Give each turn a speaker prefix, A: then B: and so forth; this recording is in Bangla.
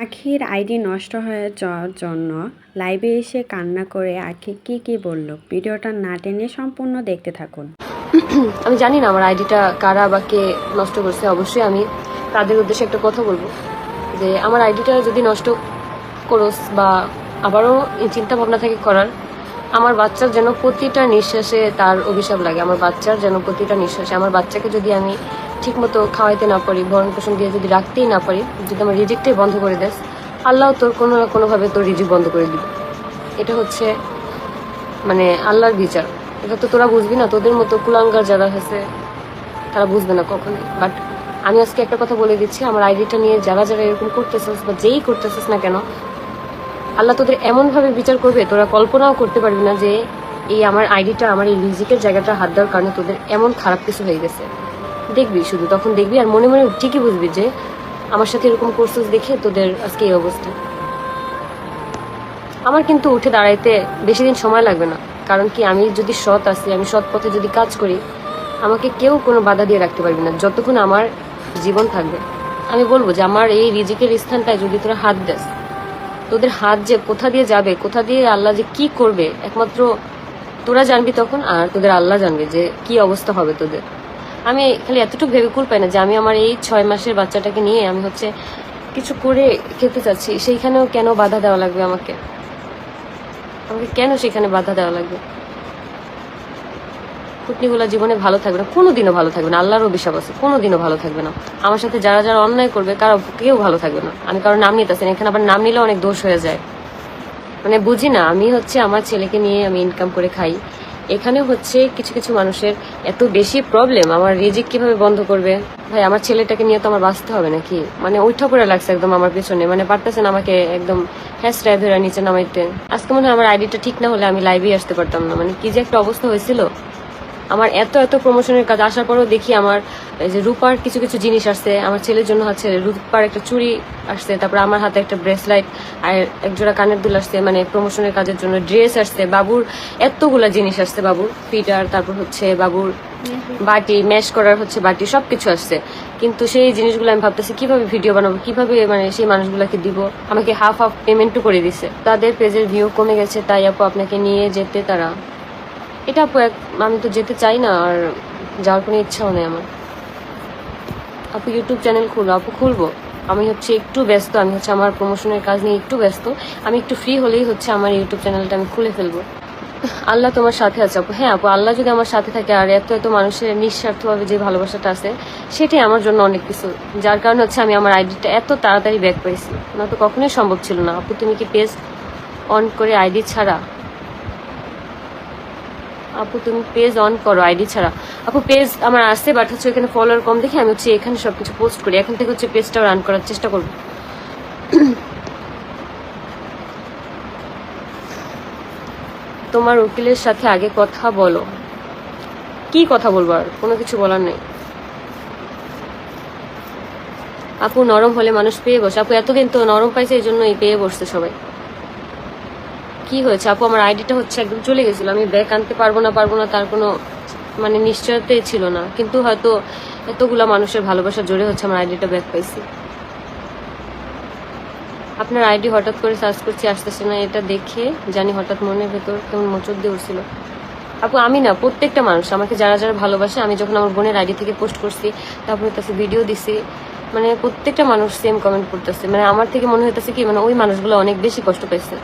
A: আখির আইডি নষ্ট হয়ে যাওয়ার জন্য লাইভে এসে কান্না করে আখি কি কি বলল? ভিডিওটা না টেনে সম্পূর্ণ দেখতে থাকুন।
B: আমি জানি না আমার আইডিটা কারা বা কে নষ্ট করছে। অবশ্যই আমি তাদের উদ্দেশ্যে একটা কথা বলব। যে আমার আইডিটা যদি নষ্ট করোস বা আবারও চিন্তা ভাবনা থাকে করার আমার বাচ্চার যেন প্রতিটা নিঃশ্বাসে তার অভিশাপ লাগে, আমার বাচ্চার যেন প্রতিটা নিঃশ্বাসে, আমার বাচ্চাকে যদি আমি ঠিকমতো খাওয়াইতে না পারি ভরণ পোষণ দিয়ে যদি রাখতেই না পারি, যদি আমার রিজেক্টই বন্ধ করে দেস আল্লাহ তোর কোনো না কোনোভাবে তোর রিজিক বন্ধ করে দিবে। এটা হচ্ছে মানে আল্লাহর বিচার। এটা তো তোরা বুঝবি না, তোদের মতো কুলাঙ্গার যারা হয়েছে তারা বুঝবে না কখনোই। বাট আমি আজকে একটা কথা বলে দিচ্ছি, আমার আইডিটা নিয়ে যারা যারা এরকম করতেছিস বা যেই করতেছিস না কেন আল্লাহ তোদের এমনভাবে বিচার করবে, তোরা কল্পনাও করতে পারবি না যে এই আমার আইডিটা, আমার এই রিজিকের জায়গাটা হাত দেওয়ার কারণে তোদের এমন খারাপ কিছু হয়ে গেছে। দেখবি শুধু, তখন দেখবি আর মনে মনে ঠিকই বুঝবি যে আমার সাথে এরকম করছিস দেখে তোদের আজকে এই অবস্থা। আমার কিন্তু উঠে দাঁড়াইতে বেশি দিন সময় লাগবে না, কারণ কি আমি যদি সৎ আছি, আমি সৎ পথে যদি কাজ করি, আমাকে কেউ কোনো বাধা দিয়ে রাখতে পারবে না, যতক্ষণ আমার জীবন থাকবে। আমি বলব যে আমার এই রিজিকের স্থানটায় যদি তোরা হাত দেস তোদের হাত যে কোথা দিয়ে যাবে, কোথা দিয়ে আল্লাহ যে কি করবে, একমাত্র তোরা জানবি তখন আর তোদের আল্লাহ জানবে যে কি অবস্থা হবে তোদের। আমি খালি এতটুকু ভেবে কুল পাই না যে আমি আমার এই ছয় মাসের বাচ্চাটাকে নিয়ে আমি হচ্ছে কিছু করে খেতে চাচ্ছি, সেইখানেও কেন বাধা দেওয়া লাগবে আমাকে? আমাকে কেন সেখানে বাধা দেওয়া লাগবে? কুটনিগুলা জীবনে ভালো থাকবে না, কোনোদিনও ভালো থাকবে না, আল্লাহর অভিশাপ আছে, কোনোদিনও ভালো থাকবে না। আমার সাথে যারা যারা অন্যায় করবে, কারও কেউ ভালো থাকবে না। আমি কারও নাম নিতেছি না, এখানে আবার নাম নিলে অনেক দোষ হয়ে যায়। মানে বুঝি না, আমি হচ্ছে আমার ছেলেকে নিয়ে আমি ইনকাম করে খাই। এখানে হচ্ছে কিছু কিছু মানুষের এত বেশি প্রবলেম আমার রিজিক কীভাবে বন্ধ করবে? ভাই, আমার ছেলেটাকে নিয়ে তো আমার বাঁচতে হবে নাকি? মানে ওইটা করে লাগছে একদম আমার পিছনে মানে পারতেছেন আমাকে একদম হ্যাশ ড্রাইভার নিচে নামাইতে। আজকে মনে হয় আমার আইডিটা ঠিক না হলে আমি লাইভেই আসতে পারতাম না। মানে কি যে একটা অবস্থা হয়েছিল। আমার এত এত প্রমোশনের কাজ, আসার পরেও দেখি আমার যে রূপার কিছু কিছু জিনিস আসছে। আমার ছেলের জন্য হচ্ছে রূপার একটা চুড়ি আসছে, তারপর আমার হাতে একটা ব্রেসলাইট আর এক জোড়া কানের দুল আসছে মানে প্রমোশনের কাজের জন্য ড্রেস আসছে, বাবুর এতগুলা জিনিস আসছে, বাবুর ফিটার তারপর হচ্ছে বাবুর বাটি ম্যাশ করার হচ্ছে বাটি, সবকিছু আসছে। কিন্তু সেই জিনিসগুলো আমি ভাবতেছি, কীভাবে ভিডিও বানাবো, কীভাবে মানে সেই মানুষগুলোকে দিব? আমাকে হাফ হাফ পেমেন্টও করে দিছে। তাদের পেজের ভিউ কমে গেছে, তাই আপু আপনাকে নিয়ে যেতে তারা এটা আপু এক আমি তো যেতে চাই না, আর যাওয়ার কোনো ইচ্ছাও নেই আমার। আপু ইউটিউব চ্যানেল খুলবো। আপু, খুলবো। আমি হচ্ছে একটু ব্যস্ত, আমি হচ্ছে আমার প্রমোশনের কাজ নিয়ে একটু ব্যস্ত। আমি একটু ফ্রি হলেই হচ্ছে আমার ইউটিউব চ্যানেলটা আমি খুলে ফেলব। আল্লাহ তোমার সাথে আছে আপু। হ্যাঁ আপু, আল্লাহ যদি আমার সাথে থাকে, আর এত এত মানুষের নিঃস্বার্থভাবে যে ভালোবাসাটা আছে, সেটাই আমার জন্য অনেক কিছু। যার কারণে হচ্ছে আমি আমার আইডিটা এত তাড়াতাড়ি ব্যাক পাইছি। না তো কখনোই সম্ভব ছিল না। আপু, তুমি কি পেজ অন করে আইডি ছাড়া আপু, তুমি পেজ অন করো আইডি ছাড়া। আপু পেজ আমার আসছে বাট হচ্ছে এখানে ফলোয়ার কম দেখে আমি হচ্ছে এখানে সবকিছু পোস্ট করি। এখন থেকে হচ্ছে পেজটাও রান করার চেষ্টা করব। তোমার উকিলের সাথে আগে কথা বলো। কি কথা বলব আর? কোনো কিছু বলার নেই। আপু, নরম হলে মানুষ পেয়ে বসে। আপু, এতদিন তো নরম পাইছে, এই জন্যই পেয়ে বসছে সবাই। কি হয়েছে? আপু, আমার আইডিটা হচ্ছে একদম চলে গেছিল। আমি ব্যাক আনতে পারব না পারব না, তার কোনো মানে নিশ্চয়তাই ছিল না। কিন্তু হয়তো এতগুলা মানুষের ভালোবাসা জোরে হচ্ছে আমার আইডিটা ব্যাক পাইছি। আপনার আইডি হঠাৎ করে সার্চ করছি, আসতেছে না, এটা দেখে জানি হঠাৎ মনের ভেতর কেমন মোচর দিয়ে উঠছিল। আপু, আমি না, প্রত্যেকটা মানুষ, আমাকে যারা যারা ভালোবাসে, আমি যখন আমার বোনের আইডি থেকে পোস্ট করছি, তারপরে কাছে ভিডিও দিছি মানে প্রত্যেকটা মানুষ সেম কমেন্ট করতেছে। মানে আমার থেকে মনে হইতেছে কি মানে ওই মানুষগুলো অনেক বেশি কষ্ট পাইছে।